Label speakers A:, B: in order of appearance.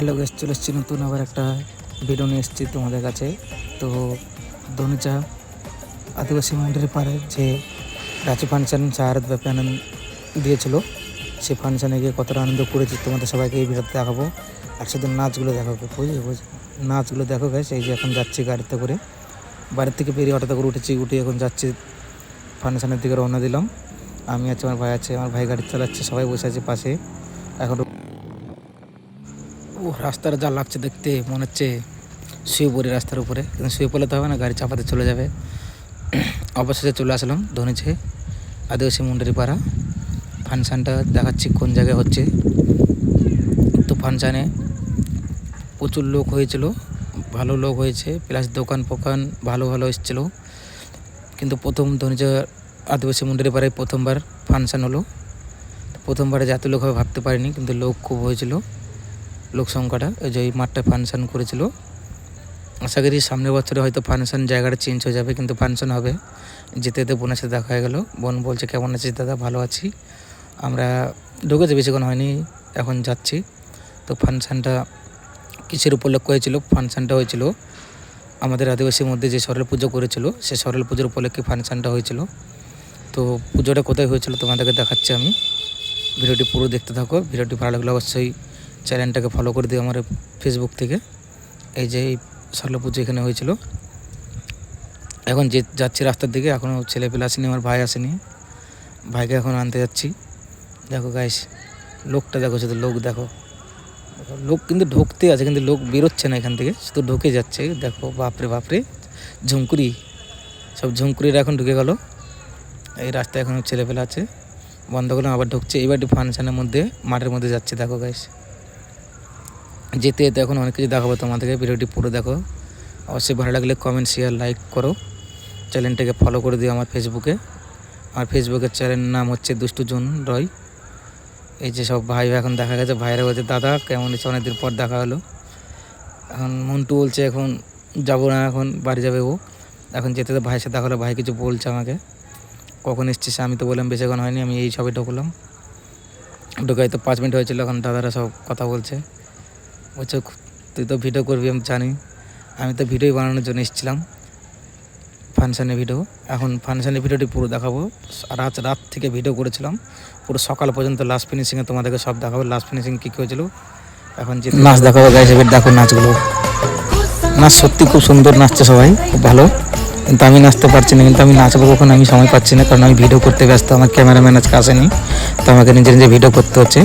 A: Hello gas চলে এসেছি নতুন আবার একটা ভিডিও নিয়ে এসেছি তোমাদের কাছে। তো ধনুচা আদিবাসী মন্দিরের পারে যে রাঁচি ফাংশন ব্যাপী আনন্দ দিয়েছিল সেই ফাংশনে গিয়ে কতটা আনন্দ করেছি তোমাদের সবাইকে এই ভিডিওতে দেখাবো। আর শুধু নাচগুলো দেখাবো, বুঝলি বুঝ নাচগুলো দেখো গ্যাস এই যে এখন যাচ্ছি গাড়িতে করে। বাড়ির থেকে বেরিয়ে অটোতে করে উঠেছি, উঠে এখন যাচ্ছি ফাংশানের দিকে রওনা দিলাম। আমি আছি আমার ভাই আছে, আমার ভাই গাড়ি চালাচ্ছে, সবাই বসে আছে পাশে। এখন ও রাস্তাটা যা লাগছে দেখতে, মনে হচ্ছে শুয়ে পড়ি রাস্তার উপরে। কিন্তু শুয়ে পড়লে তো হবে না, গাড়ি চাপাতে চলে যাবে। অবশেষে চলে আসলাম ধনেছে আদিবাসী মুন্ডারি পাড়া। ফাংশানটা দেখাচ্ছি কোন জায়গায় হচ্ছে। তো ফাংশানে প্রচুর লোক হয়েছিল, ভালো লোক হয়েছে, প্লাস দোকান ফোকান ভালো ভালো এসেছিল। কিন্তু প্রথম ধনীচা আদিবাসী মুন্ডারি পাড়ায় প্রথমবার ফাংশান হলো। প্রথমবারে যে এত লোক হবে ভাবতে পারিনি, কিন্তু লোক খুব হয়েছিল। লোক সংখ্যাটা ওই যে এই মাঠটা ফাংশন করেছিল। আশা করি সামনের বছরে হয়তো ফাংশন জায়গাটা চেঞ্জ হয়ে যাবে, কিন্তু ফাংশন হবে। যেতে যেতে বোনের সাথে দেখা হয়ে গেলো। বোন বলছে, কেমন আছিস দাদা? ভালো আছি। আমরা ঢুকেছে, বেশিক্ষণ হয়নি, এখন যাচ্ছি। তো ফাংশনটা কিসের উপলক্ষ হয়েছিল? ফাংশনটা হয়েছিল আমাদের আদিবাসীর মধ্যে যে সরল পুজো করেছিল, সে সরল পুজোর উপলক্ষে ফাংশনটা হয়েছিল। তো পুজোটা কোথায় হয়েছিল তোমাদেরকে দেখাচ্ছি আমি। ভিডিওটি পুরো দেখতে থাকো। ভিডিওটি ভালো লাগলে অবশ্যই চ্যানেলটাকে ফলো করে দিও আমার ফেসবুক থেকে। এই যে এই সরলা পুজো এখানে হয়েছিল। এখন যে যাচ্ছি রাস্তার দিকে এখনও ছেলেপেলে আসেনি, আমার ভাই আসেনি। ভাইকে এখন আনতে যাচ্ছি। দেখো গাইস লোকটা দেখো, শুধু লোক দেখো। লোক কিন্তু ঢুকতে আছে, কিন্তু লোক বেরোচ্ছে না এখান থেকে। শুধু ঢুকে যাচ্ছে, দেখো, বাপরে বাপরে। ঝুমকুরি, সব ঝুমকুরিরা এখন ঢুকে গেল। এই রাস্তায় এখন ছেলেপেলে আছে। বন্ধ করলাম, আবার ঢুকছে। এবার ফাংশনের মধ্যে, মাঠের মধ্যে যাচ্ছে, দেখো গাইস যেতে যেতে এখন অনেক কিছু দেখাবো তোমাদেরকে। ভিডিওটি পুরো দেখো। অবশ্যই ভালো লাগলে কমেন্ট শেয়ার লাইক করো। চ্যানেলটাকে ফলো করে দিও আমার ফেসবুকে আমার ফেসবুকের চ্যানেলের নাম হচ্ছে দুষ্টু জুন রয়। এই যে সব ভাই এখন দেখা গেছে। ভাইরা বলছে, দাদা, কেমন হচ্ছে অনেকদিন পর দেখা হলো। এখন মন্টু বলছে, এখন যাব না, এখন বাড়ি যাবে ও। এখন যেতে তো ভাইয়ের সাথে দেখা হলো। ভাই কিছু বলছে আমাকে। কখন এসছিস? আমি তো বললাম, বেশিক্ষণ হয়নি। আমি এই সবে ঢুকলাম। ঢুকে হয়তো পাঁচ মিনিট হয়েছিল। এখন দাদারা সব কথা বলছে। বলছে, তুই তো ভিডিও করবি, আমি জানি। আমি তো ভিডিও বানানোর জন্য এসেছিলাম, ফাংশানের ভিডিও এখন ফাংশানের ভিডিওটি পুরো দেখাবো। রাত রাত থেকে ভিডিও করেছিলাম। পুরো সকাল পর্যন্ত লাস্ট ফিনিশিংয়ে তোমাদেরকে সব দেখাবো লাস্ট ফিনিশিং কী কী হয়েছিল। এখন যে নাচ দেখাবো গাইছে এবার দেখো নাচগুলো। নাচ সত্যি খুব সুন্দর নাচছে সবাই, খুব ভালো। কিন্তু আমি নাচতে পারছি না, কিন্তু আমি নাচবো কখন, আমি সময় পাচ্ছি না, কারণ আমি ভিডিও করতে ব্যস্ত, আমার ক্যামেরাম্যান আজকে আসেনি। তো আমাকে নিজে নিজে ভিডিও করতে হচ্ছে।